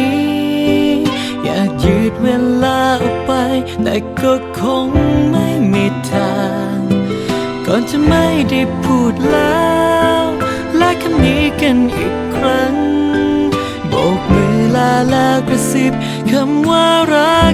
้ ยืดเวลาออกไป แต่ก็คงไม่มีทาง ก่อนจะไม่ได้พูดแล้วและคำนี้กันอีกครั้ง โบกมือลาแล้วกระซิบคำว่ารัก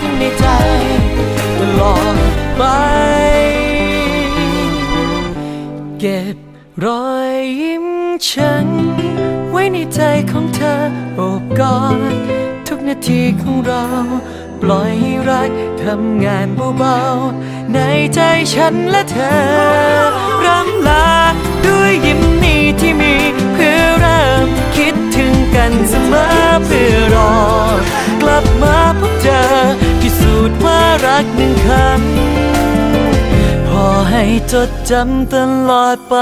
ข้างในใจตลอดไป เก็บรอยยิ้มฉัน ไว้ในใจของเธอโอบกอดทุกนาทีของเรา ปล่อยให้รักทำงานเบาๆในใจฉันและเธอรำลาด้วยยิ้มนี้ที่มี คำพอให้จดจำตลอดไป